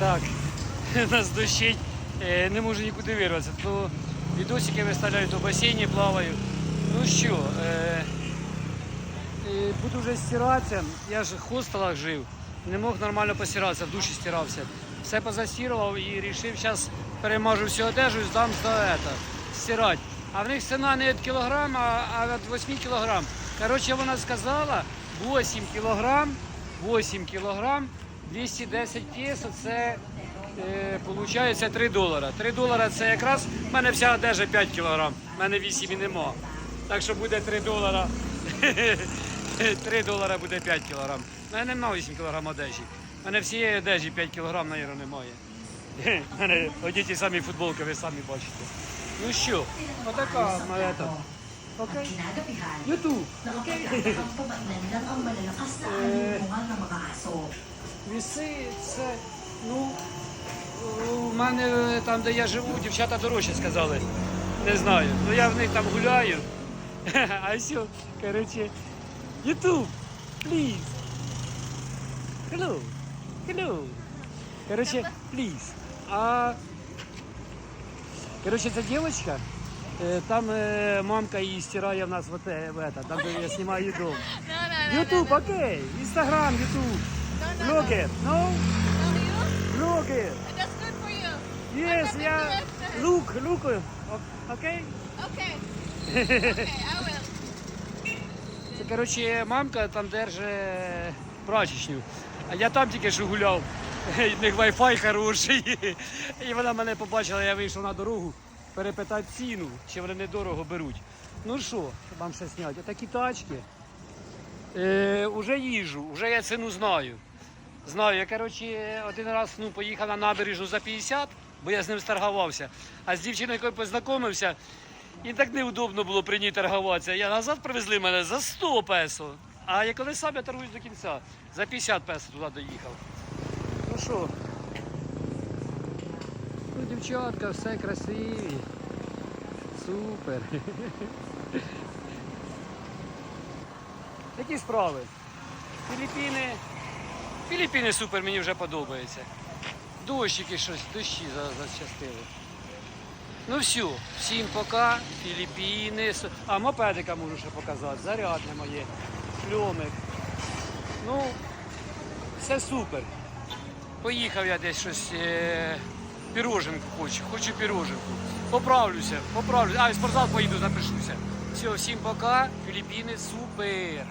Так, нас дощить, е, не можу нікуди вирватися. То відосики виставляю, то в басейні плаваю. Ну що, е, е, буду вже стиратися. Я ж в хостелах жив, не мог нормально постиратися, в душі стирався. Все позастирував і вирішив, зараз перемажу всю одежу і здам за стирати. А в них ціна не від кілограма, а від 8 кілограм. Коротше, вона сказала 8 кілограм, 8 кілограм, 210 пєсо, це получається 3 долара. 3 долара це якраз, в мене вся одежа 5 кілограм, в мене 8 і нема. Так що буде 3 долара. 3 долара буде 5 кілограм. У мене немає 8 кілограм одежі. У мене всієї одежі 5 кілограм, навірно, немає. У мене самі футболки, ви самі бачите. Ну що, отака моя Окей? Kinagabihan YouTube. na ang pagkakataang lang ang malalakas na alulumungan ng mga aso. Віси це, ну, у мене там, де я живу, дівчата дорожче сказали. Не знаю. Ну я в них там гуляю. А все, коротше, YouTube, please. Hello. Hello. Короче, please. А Короче, эта девочка, там э, мамка и стирает в нас вот э, в это, там, где я снимаю дом. No, no, no. YouTube, окей. Instagram, YouTube. No, no, no. Blogger, no? No, you? Blogger. That's good for you. Yes, I'm yeah. gonna do it. Look, look. Окей? Okay. Okay, I will. Це, коротше, мамка там держить прачечню. А я там тільки що гуляв. В них Wi-Fi хороший. І вона мене побачила, я вийшов на дорогу перепитати ціну, чи вони недорого беруть. Ну що, вам ще зняти? Такі тачки. Е, уже їжу, вже я ціну знаю. Знаю, я коротше, один раз ну, поїхав на набережну за 50, бо я з ним сторгувався. А з дівчиною, якою познайомився, і так неудобно було при ній торгуватися. Я назад привезли мене за 100 песо. А я коли сам я торгуюсь до кінця, за 50 песо туди доїхав. Ну що? Ну, дівчатка, все красиві. Супер. Які справи? Філіппіни. Філіппіни супер, мені вже подобається. Дощики щось, дощі за- зачастили. Ну все, всім пока, Філіппіни. А мопедика можу ще показати, зарядне моє, шльомик. Ну, все супер. Поїхав я десь щось, е- піроженку хочу, хочу піроженку. Поправлюся, поправлюся. А, в спортзал поїду, запишуся. Все, всім пока, Філіппіни супер.